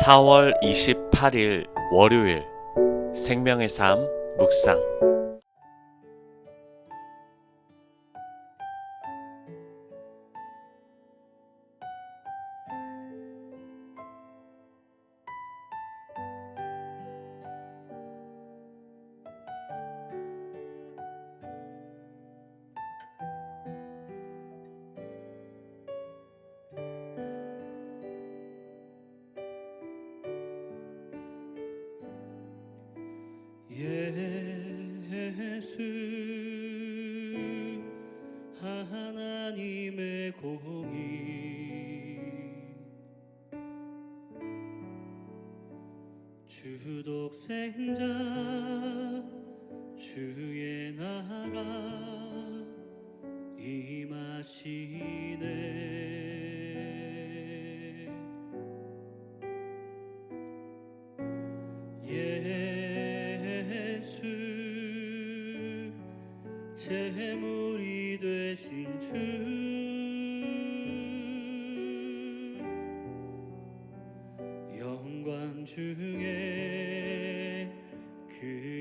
4월 28일 월요일 생명의 삶 묵상. 독생자 주의 나라 임하시네. 예수 제물이 되신 주 영광 중에 King.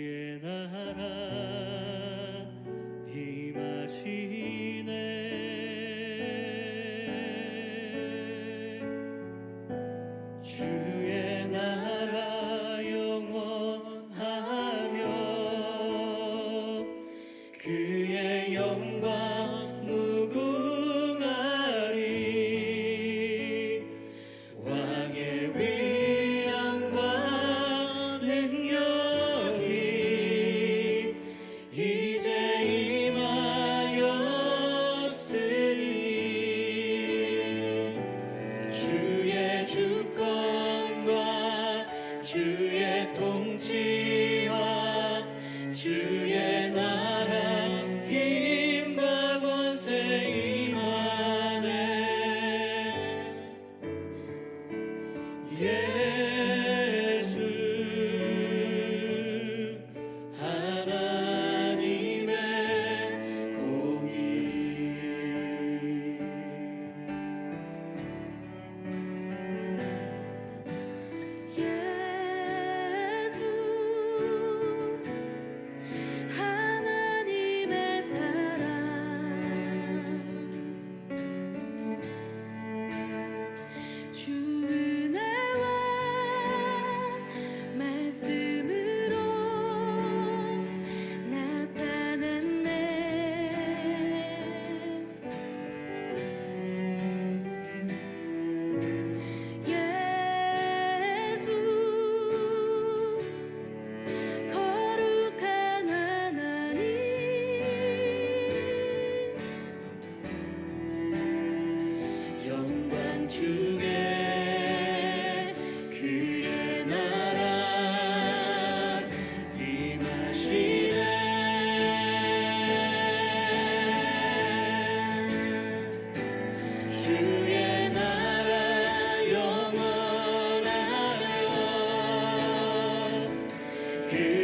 you.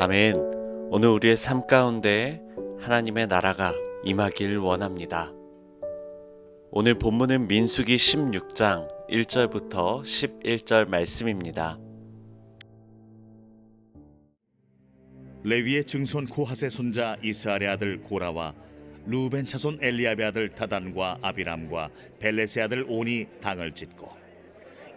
아멘. 오늘 우리의 삶 가운데 하나님의 나라가 임하길 원합니다. 오늘 본문은 민수기 16장 1절부터 11절 말씀입니다. 레위의 증손 고핫의 손자 이스라엘의 아들 고라와 루벤 차손 엘리압의 아들 다단과 아비람과 벨렛의 아들 온이 당을 짓고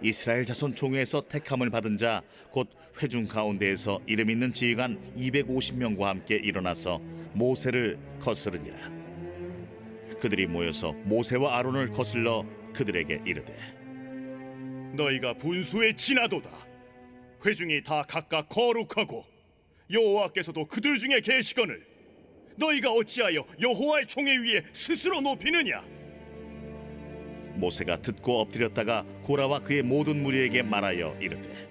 이스라엘 자손 총회에서 택함을 받은 자 곧 회중 가운데에서 이름 있는 지휘관 250명과 함께 일어나서 모세를 거스르니라 그들이 모여서 모세와 아론을 거슬러 그들에게 이르되 너희가 분수에 지나도다. 회중이 다 각각 거룩하고 여호와께서도 그들 중에 계시거늘 너희가 어찌하여 여호와의 총회 위에 스스로 높이느냐? 모세가 듣고 엎드렸다가 고라와 그의 모든 무리에게 말하여 이르되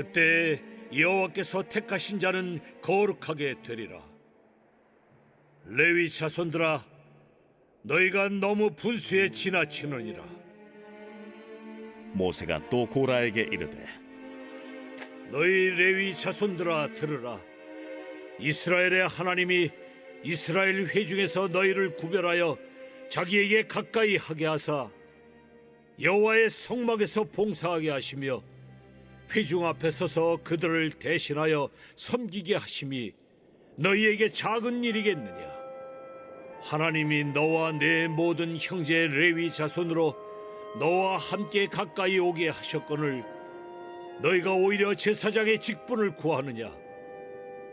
그때 여호와께서 택하신 자는 거룩하게 되리라. 레위 자손들아, 너희가 너무 분수에 지나치느니라. 모세가 또 고라에게 이르되 너희 레위 자손들아 들으라. 이스라엘의 하나님이 이스라엘 회중에서 너희를 구별하여 자기에게 가까이 하게 하사 여호와의 성막에서 봉사하게 하시며 회중 앞에 서서 그들을 대신하여 섬기게 하심이 너희에게 작은 일이겠느냐? 하나님이 너와 내 모든 형제 레위 자손으로 너와 함께 가까이 오게 하셨거늘 너희가 오히려 제사장의 직분을 구하느냐?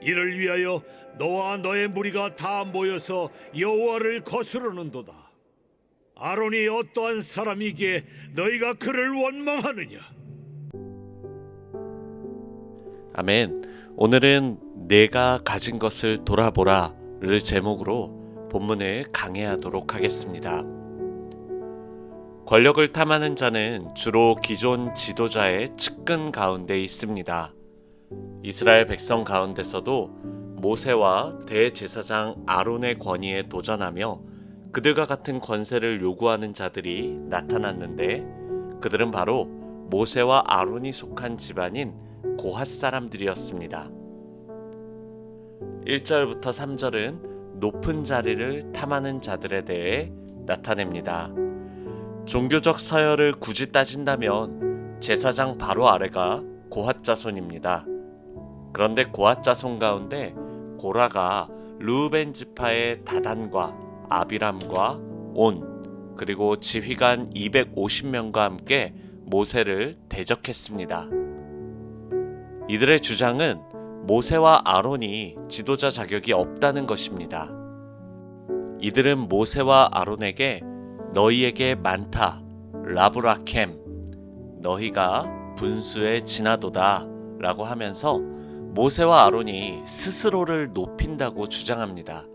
이를 위하여 너와 너의 무리가 다 모여서 여호와를 거스르는도다. 아론이 어떠한 사람이기에 너희가 그를 원망하느냐? 아멘. 오늘은 내가 가진 것을 돌아보라를 제목으로 본문을 강해하도록 하겠습니다. 권력을 탐하는 자는 주로 기존 지도자의 측근 가운데 있습니다. 이스라엘 백성 가운데서도 모세와 대제사장 아론의 권위에 도전하며 그들과 같은 권세를 요구하는 자들이 나타났는데 그들은 바로 모세와 아론이 속한 집안인 고핫 사람들이었습니다. 1절부터 3절은 높은 자리를 탐하는 자들에 대해 나타냅니다. 종교적 서열을 굳이 따진다면 제사장 바로 아래가 고핫 자손입니다. 그런데 고핫 자손 가운데 고라가 루벤 지파의 다단과 아비람과 온 그리고 지휘관 250명과 함께 모세를 대적했습니다. 이들의 주장은 모세와 아론이 지도자 자격이 없다는 것입니다. 이들은 모세와 아론에게 너희에게 많다, 라브라켐, 너희가 분수에 지나도다 라고 하면서 모세와 아론이 스스로를 높인다고 주장합니다.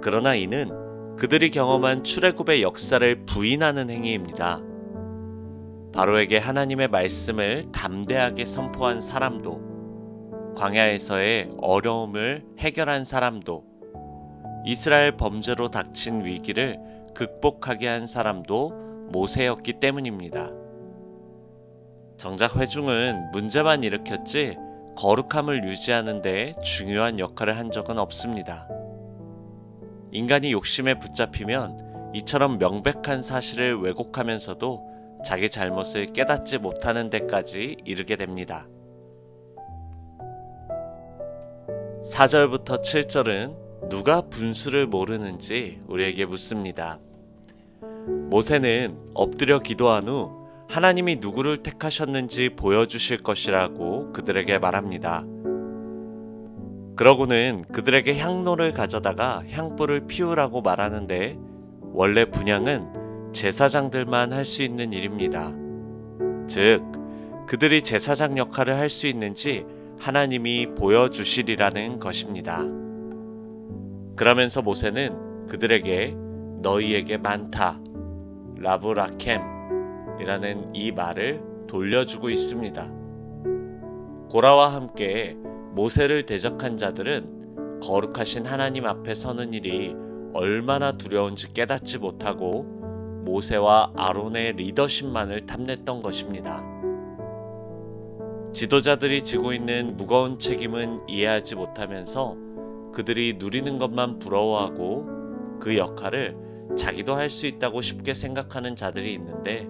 그러나 이는 그들이 경험한 출애굽의 역사를 부인하는 행위입니다. 바로에게 하나님의 말씀을 담대하게 선포한 사람도, 광야에서의 어려움을 해결한 사람도, 이스라엘 범죄로 닥친 위기를 극복하게 한 사람도 모세였기 때문입니다. 정작 회중은 문제만 일으켰지 거룩함을 유지하는 데 중요한 역할을 한 적은 없습니다. 인간이 욕심에 붙잡히면 이처럼 명백한 사실을 왜곡하면서도 자기 잘못을 깨닫지 못하는 데까지 이르게 됩니다. 4절부터 7절은 누가 분수를 모르는지 우리에게 묻습니다. 모세는 엎드려 기도한 후 하나님이 누구를 택하셨는지 보여주실 것이라고 그들에게 말합니다. 그러고는 그들에게 향로를 가져다가 향불을 피우라고 말하는데 원래 분양은 제사장들만 할 수 있는 일입니다. 즉, 그들이 제사장 역할을 할 수 있는지 하나님이 보여주시리라는 것입니다. 그러면서 모세는 그들에게 너희에게 많다 라브라켐이라는 이 말을 돌려주고 있습니다. 고라와 함께 모세를 대적한 자들은 거룩하신 하나님 앞에 서는 일이 얼마나 두려운지 깨닫지 못하고 모세와 아론의 리더십만을 탐냈던 것입니다. 지도자들이 지고 있는 무거운 책임은 이해하지 못하면서 그들이 누리는 것만 부러워하고 그 역할을 자기도 할 수 있다고 쉽게 생각하는 자들이 있는데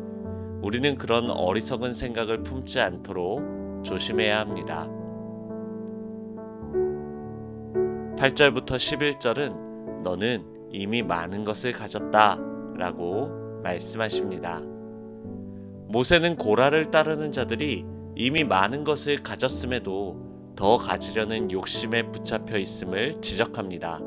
우리는 그런 어리석은 생각을 품지 않도록 조심해야 합니다. 8절부터 11절은 너는 이미 많은 것을 가졌다 라고 말씀하십니다. 모세는 고라를 따르는 자들이 이미 많은 것을 가졌음에도 더 가지려는 욕심에 붙잡혀 있음을 지적합니다.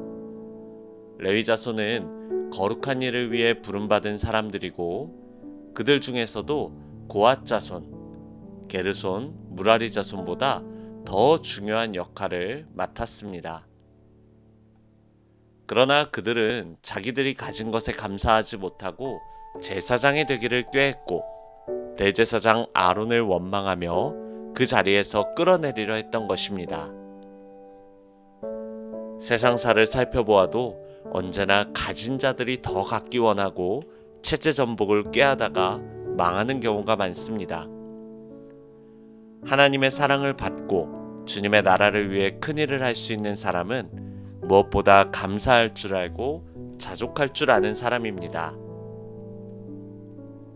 레위 자손은 거룩한 일을 위해 부름받은 사람들이고 그들 중에서도 고앗 자손, 게르손, 무라리 자손보다 더 중요한 역할을 맡았습니다. 그러나 그들은 자기들이 가진 것에 감사하지 못하고 제사장이 되기를 꾀했고 대제사장 아론을 원망하며 그 자리에서 끌어내리려 했던 것입니다. 세상사를 살펴보아도 언제나 가진 자들이 더 갖기 원하고 체제 전복을 꾀하다가 망하는 경우가 많습니다. 하나님의 사랑을 받고 주님의 나라를 위해 큰 일을 할 수 있는 사람은 무엇보다 감사할 줄 알고 자족할 줄 아는 사람입니다.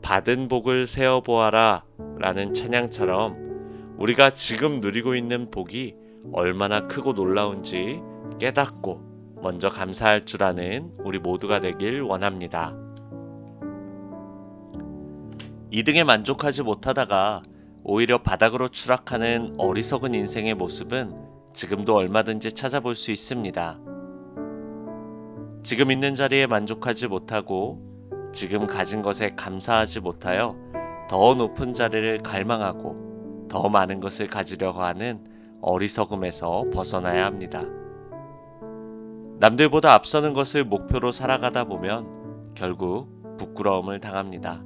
받은 복을 세어 보아라 라는 찬양처럼 우리가 지금 누리고 있는 복이 얼마나 크고 놀라운지 깨닫고 먼저 감사할 줄 아는 우리 모두가 되길 원합니다. 이등에 만족하지 못하다가 오히려 바닥으로 추락하는 어리석은 인생의 모습은 지금도 얼마든지 찾아볼 수 있습니다. 지금 있는 자리에 만족하지 못하고 지금 가진 것에 감사하지 못하여 더 높은 자리를 갈망하고 더 많은 것을 가지려고 하는 어리석음에서 벗어나야 합니다. 남들보다 앞서는 것을 목표로 살아가다 보면 결국 부끄러움을 당합니다.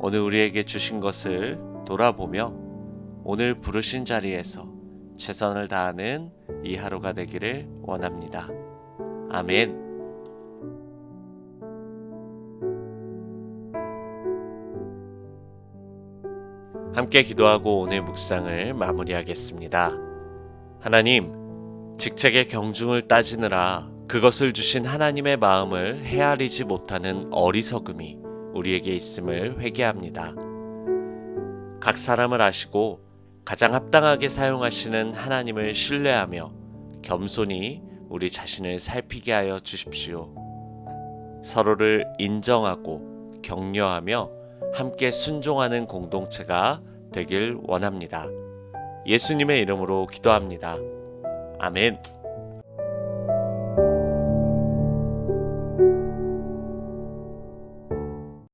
오늘 우리에게 주신 것을 돌아보며 오늘 부르신 자리에서 최선을 다하는 이 하루가 되기를 원합니다. 아멘. 함께 기도하고 오늘 묵상을 마무리하겠습니다. 하나님, 직책의 경중을 따지느라 그것을 주신 하나님의 마음을 헤아리지 못하는 어리석음이 우리에게 있음을 회개합니다. 각 사람을 아시고 가장 합당하게 사용하시는 하나님을 신뢰하며 겸손히 우리 자신을 살피게 하여 주십시오. 서로를 인정하고 격려하며 함께 순종하는 공동체가 되길 원합니다. 예수님의 이름으로 기도합니다. 아멘.